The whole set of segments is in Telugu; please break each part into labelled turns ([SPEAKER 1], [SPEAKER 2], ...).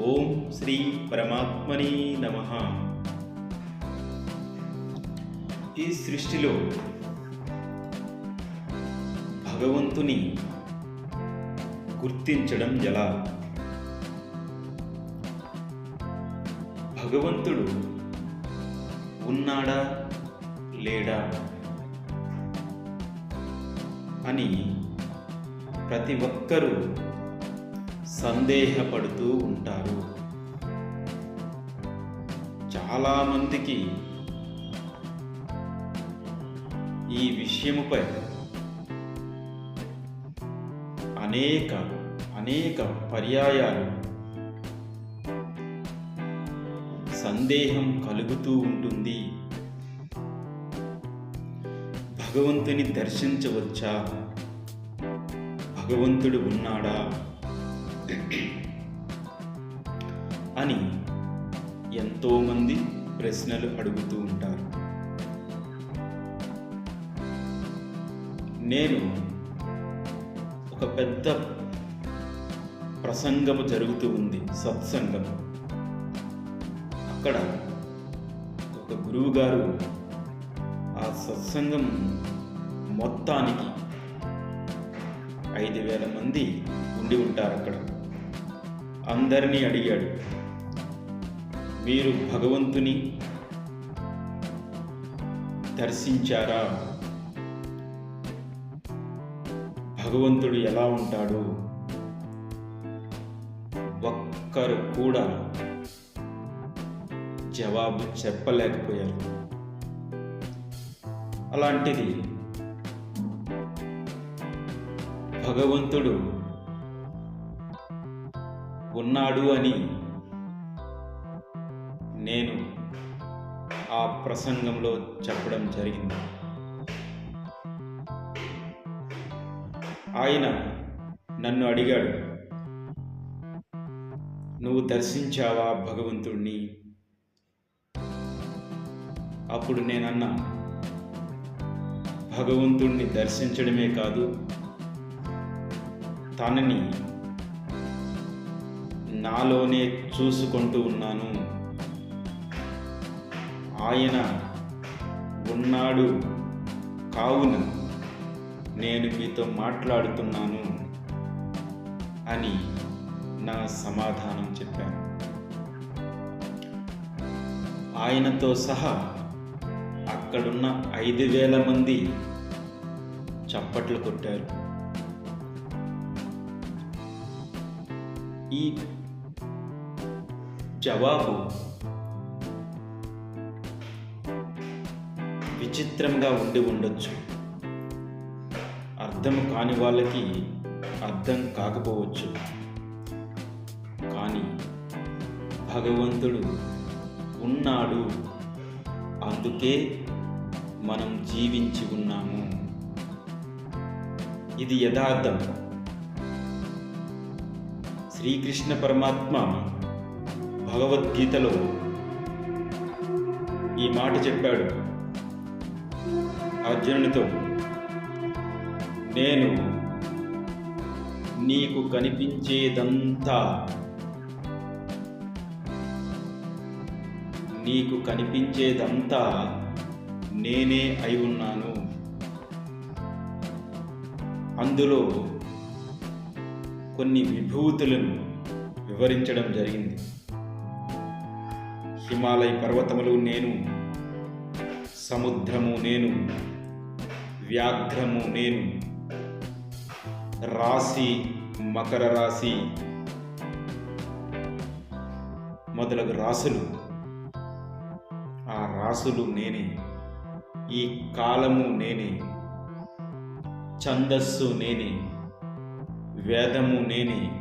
[SPEAKER 1] ఓం శ్రీ పరమాత్మని నమ. ఈ సృష్టిలో భగవంతుని గుర్తించడం ఎలా? భగవంతుడు ఉన్నాడా? లేడా? అని ప్రతి ఒక్కరూ సందేహపడుతూ ఉంటారు. చాలామందికి ఈ విషయముపై అనేక అనేక పర్యాయాలు సందేహం కలుగుతూ ఉంటుంది. భగవంతుని దర్శించవచ్చా? భగవంతుడు ఉన్నాడా? అని ఎంతోమంది ప్రశ్నలు అడుగుతూ ఉంటారు. నేను ఒక పెద్ద ప్రసంగము జరుగుతూ ఉంది సత్సంగం అక్కడ ఒక గురువు గారు ఆ సత్సంగం మొత్తానికి ఐదు వేల మంది ఉండి ఉంటారు అక్కడ అందరినీ అడిగాడు. మీరు భగవంతుని దర్శించారా? భగవంతుడు ఎలా ఉంటాడు? ఒక్కరు కూడా జవాబు చెప్పలేకపోయారు. అలాంటిది భగవంతుడు ఉన్నాడు అని నేను ఆ ప్రసంగంలో చెప్పడం జరిగింది. ఆయన నన్ను అడిగాడు నువ్వు దర్శించావా భగవంతుణ్ణి? అప్పుడు నేనన్నా భగవంతుణ్ణి దర్శించడమే కాదు తనని నాలోనే చూసుకుంటూ ఉన్నాను. ఆయన ఉన్నాడు కావున నేను మీతో మాట్లాడుతున్నాను అని నా సమాధానం చెప్పాను ఆయనతో సహా అక్కడున్న ఐదు వేల మంది చప్పట్లు కొట్టారు. ఈ జవాబు. విచిత్రంగా ఉండి ఉండొచ్చు. అర్థం కాని వాళ్ళకి అర్థం కాకపోవచ్చు. కానీ భగవంతుడు ఉన్నాడు. అందుకే మనం జీవించి ఉన్నాము. ఇది యథార్థం. శ్రీకృష్ణ పరమాత్మ భగవద్గీతలో ఈ మాట చెప్పాడు. అర్జునునితో నేను నీకు కనిపించేదంతా నీకు కనిపించేదంతా నేనే అయి ఉన్నాను. అందులో కొన్ని విభూతులను వివరించడం జరిగింది. హిమాలయ పర్వతములు నేను. సముద్రము నేను. వ్యాఘ్రము నేను. రాశి మకర రాశి. మొదలగు రాసులు ఆ రాసులు నేనే. ఈ కాలము నేనే. ఛందస్సు నేనే. వేదము నేనే.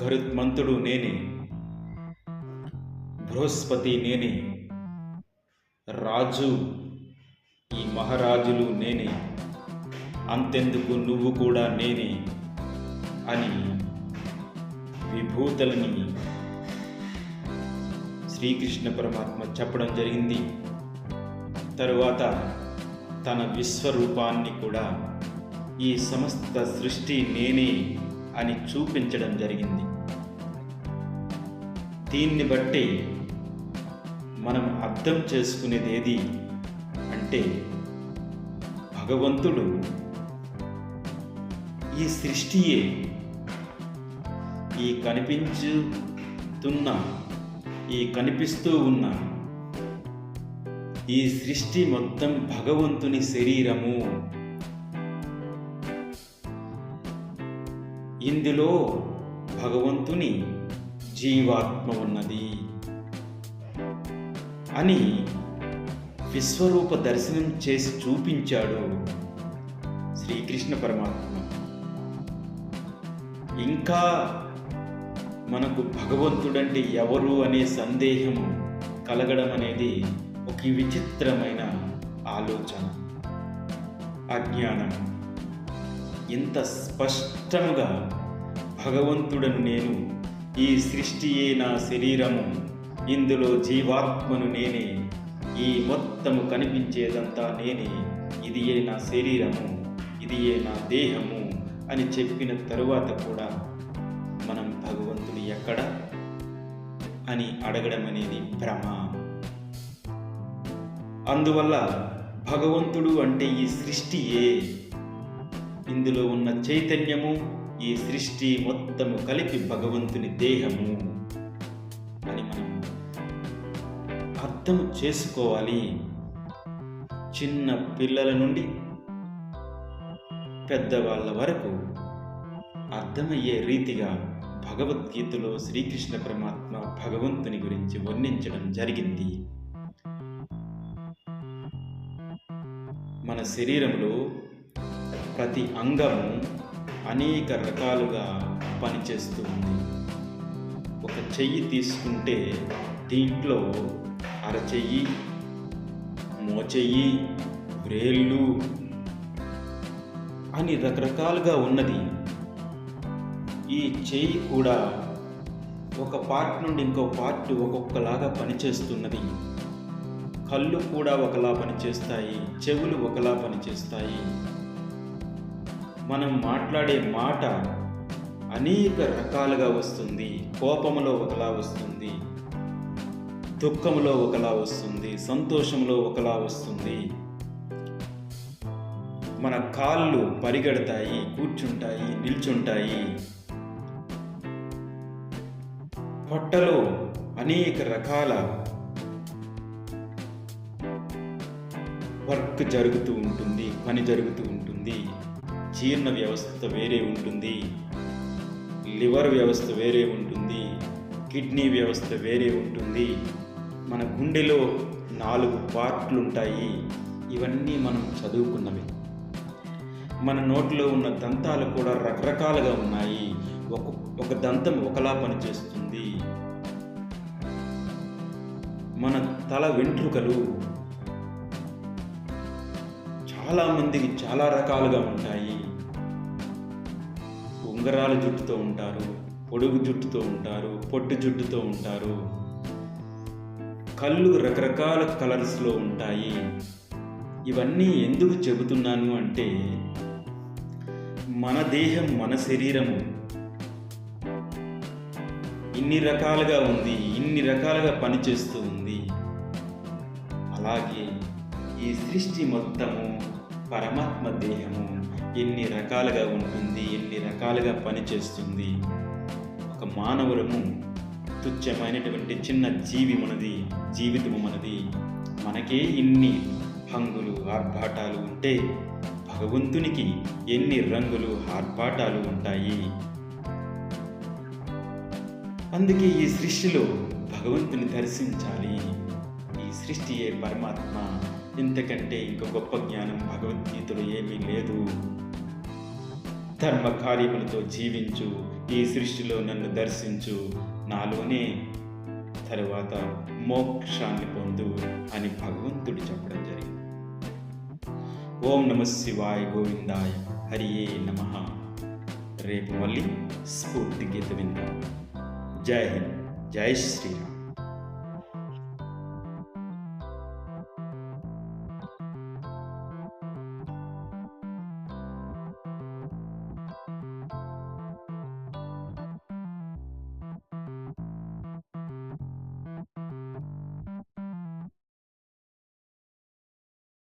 [SPEAKER 1] కరుత్మంతుడు నేనే. బృహస్పతి నేనే. రాజు ఈ మహారాజులు నేనే. అంతెందుకు నువ్వు కూడా నేనే అని విభూతులని శ్రీకృష్ణ పరమాత్మ చెప్పడం జరిగింది. తరువాత తన విశ్వరూపాన్ని కూడా ఈ సమస్త సృష్టి నేనే అని చూపించడం జరిగింది. దీన్ని బట్టి మనం అర్థం చేసుకునేది ఏది అంటే భగవంతుడు ఈ సృష్టియే ఈ కనిపించుతున్న ఈ కనిపిస్తూ ఉన్న ఈ సృష్టి మొత్తం భగవంతుని శరీరము. ఇందులో భగవంతుని జీవాత్మ ఉన్నది. అని విశ్వరూప దర్శనం చేసి చూపించాడు శ్రీకృష్ణ పరమాత్మ. ఇంకా మనకు భగవంతుడంటే ఎవరు అనే సందేహం కలగడం అనేది ఒక విచిత్రమైన ఆలోచన అజ్ఞానం. ఇంత స్పష్టంగా భగవంతుడను నేను ఈ సృష్టియే నా శరీరము ఇందులో జీవాత్మను నేనే. ఈ మొత్తము కనిపించేదంతా నేనే. ఇది ఏ నా శరీరము ఇది ఏ నా దేహము అని చెప్పిన తరువాత కూడా మనం భగవంతుడు ఎక్కడ? అని అడగడం అనేది భ్రమ. అందువల్ల భగవంతుడు అంటే ఈ సృష్టియే. ఇందులో ఉన్న చైతన్యము ఈ సృష్టి మొత్తము కలిపి భగవంతుని దేహము. అర్థం చేసుకోవాలి. చిన్న పిల్లల నుండి పెద్దవాళ్ళ వరకు అర్థమయ్యే రీతిగా భగవద్గీతలో శ్రీకృష్ణ పరమాత్మ భగవంతుని గురించి వర్ణించడం జరిగింది. మన శరీరంలో ప్రతి అంగము అనేక రకాలుగా పనిచేస్తుంది ఒక చెయ్యి తీసుకుంటే దీంట్లో అరచెయ్యి మోచెయ్యి వ్రేళ్ళు అని రకరకాలుగా ఉన్నది. ఈ చెయ్యి కూడా ఒక పార్ట్ నుండి ఇంకో పార్ట్ ఒక్కొక్కలాగా పనిచేస్తున్నది. కళ్ళు కూడా ఒకలా పనిచేస్తాయి చెవులు ఒకలా పనిచేస్తాయి. మనం మాట్లాడే మాట అనేక రకాలుగా వస్తుంది కోపములో ఒకలా వస్తుంది. దుఃఖంలో ఒకలా వస్తుంది సంతోషంలో ఒకలా వస్తుంది. మన కాళ్ళు పరిగెడతాయి కూర్చుంటాయి నిల్చుంటాయి. పొట్టలో అనేక రకాల వర్క్ జరుగుతూ ఉంటుంది పని జరుగుతూ ఉంటుంది. జీర్ణ వ్యవస్థ వేరే ఉంటుంది. లివర్ వ్యవస్థ వేరే ఉంటుంది. కిడ్నీ వ్యవస్థ వేరే ఉంటుంది. మన గుండెలో నాలుగు పార్ట్లు ఉంటాయి ఇవన్నీ మనం చదువుకున్నవి. మన నోట్లో ఉన్న దంతాలు కూడా రకరకాలుగా ఉన్నాయి. ఒక ఒక దంతం ఒకలా పనిచేస్తుంది. మన తల వెంట్రుకలు చాలామందికి చాలా రకాలుగా ఉంటాయి. ఉంగరాల జుట్టుతో ఉంటారు పొడుగు జుట్టుతో ఉంటారు పొట్టు జుట్టుతో ఉంటారు. కళ్ళు రకరకాల కలర్స్లో ఉంటాయి. ఇవన్నీ ఎందుకు చెబుతున్నాను అంటే మన దేహం మన శరీరము. ఇన్ని రకాలుగా ఉంది ఇన్ని రకాలుగా పనిచేస్తూ ఉంది. అలాగే ఈ సృష్టి మొత్తము పరమాత్మ దేహము ఎన్ని రకాలుగా ఉంటుంది ఎన్ని రకాలుగా పనిచేస్తుంది. ఒక మానవులము తుచ్చమైనటువంటి చిన్న జీవి మనది జీవితము మనది మనకే ఇన్ని హంగులు ఆర్భాటాలు ఉంటే భగవంతునికి ఎన్ని రంగులు ఆర్భాటాలు ఉంటాయి? అందుకే ఈ సృష్టిలో భగవంతుని దర్శించాలి. ఈ సృష్టియే పరమాత్మ? ఇంతకంటే ఇంక గొప్ప జ్ఞానం భగవద్గీతలో ఏమీ లేదు. ధర్మ కార్యములతో జీవించు. ఈ సృష్టిలో నన్ను దర్శించు. నాలోనే తరువాత మోక్షాన్ని పొందు అని భగవంతుడు చెప్పడం జరిగింది. ఓం నమ శివాయ గోవిందాయ హరియే నమ. రేపు మళ్ళీ స్ఫూర్తి గీత విందాం. జై హింద్. జై శ్రీరామ్.